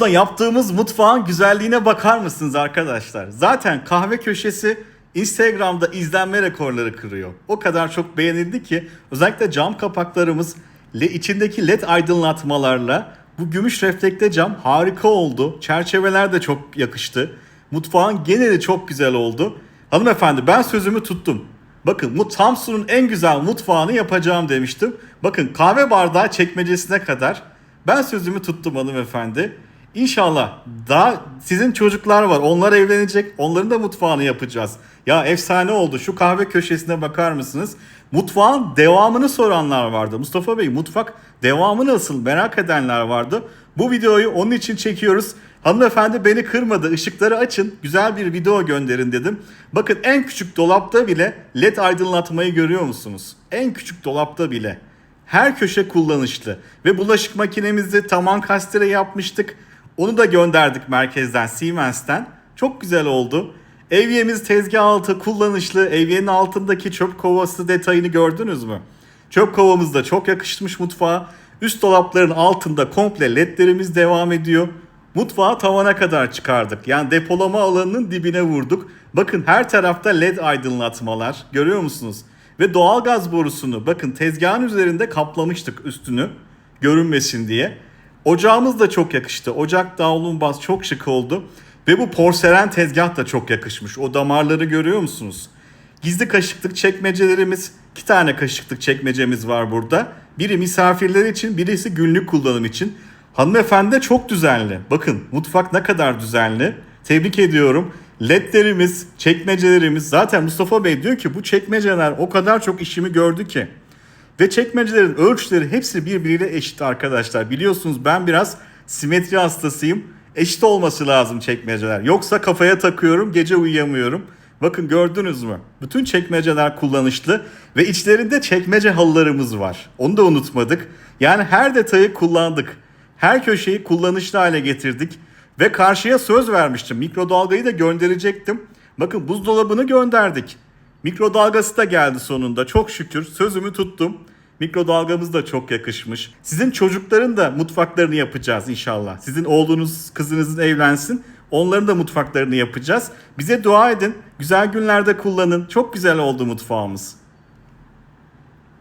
Da yaptığımız mutfağın güzelliğine bakar mısınız arkadaşlar? Zaten kahve köşesi Instagram'da izlenme rekorları kırıyor. O kadar çok beğenildi ki özellikle cam kapaklarımız le içindeki led aydınlatmalarla bu gümüş reflekte cam harika oldu. Çerçeveler de çok yakıştı. Mutfağın geneli çok güzel oldu. Hanımefendi ben sözümü tuttum. Bakın bu Samsun'un en güzel mutfağını yapacağım demiştim. Bakın kahve bardağı çekmecesine kadar ben sözümü tuttum hanımefendi. İnşallah daha sizin çocuklar var. Onlar evlenecek. Onların da mutfağını yapacağız. Ya efsane oldu. Şu kahve köşesine bakar mısınız? Mutfağın devamını soranlar vardı. Mustafa Bey mutfak devamı nasıl merak edenler vardı. Bu videoyu onun için çekiyoruz. Hanımefendi beni kırmadı. Işıkları açın. Güzel bir video gönderin dedim. Bakın en küçük dolapta bile led aydınlatmayı görüyor musunuz? En küçük dolapta bile. Her köşe kullanışlı. Ve bulaşık makinemizi taman kastere yapmıştık. Onu da gönderdik merkezden Siemens'ten. Çok güzel oldu. Evyemiz tezgah altı kullanışlı. Evyenin altındaki çöp kovası detayını gördünüz mü? Çöp kovamız da çok yakışmış mutfağa. Üst dolapların altında komple ledlerimiz devam ediyor. Mutfağı tavana kadar çıkardık. Yani depolama alanının dibine vurduk. Bakın her tarafta led aydınlatmalar. Görüyor musunuz? Ve doğalgaz borusunu bakın tezgahın üzerinde kaplamıştık üstünü görünmesin diye. Ocağımız da çok yakıştı. Ocak davlumbaz çok şık oldu. Ve bu porselen tezgah da çok yakışmış. O damarları görüyor musunuz? Gizli kaşıklık çekmecelerimiz, iki tane kaşıklık çekmecemiz var burada. Biri misafirler için, birisi günlük kullanım için. Hanımefendi de çok düzenli. Bakın mutfak ne kadar düzenli. Tebrik ediyorum. Ledlerimiz, çekmecelerimiz. Zaten Mustafa Bey diyor ki bu çekmeceler o kadar çok işimi gördü ki. Ve çekmecelerin ölçüleri hepsi birbiriyle eşit arkadaşlar. Biliyorsunuz ben biraz simetri hastasıyım. Eşit olması lazım çekmeceler. Yoksa kafaya takıyorum, gece uyuyamıyorum. Bakın gördünüz mü? Bütün çekmeceler kullanışlı ve içlerinde çekmece halılarımız var. Onu da unutmadık. Yani her detayı kullandık. Her köşeyi kullanışlı hale getirdik. Ve karşıya söz vermiştim. Mikrodalgayı da gönderecektim. Bakın buzdolabını gönderdik. Mikrodalgası da geldi sonunda. Çok şükür sözümü tuttum. Mikrodalgamız da çok yakışmış. Sizin çocukların da mutfaklarını yapacağız inşallah. Sizin oğlunuz, kızınızın evlensin. Onların da mutfaklarını yapacağız. Bize dua edin. Güzel günlerde kullanın. Çok güzel oldu mutfağımız.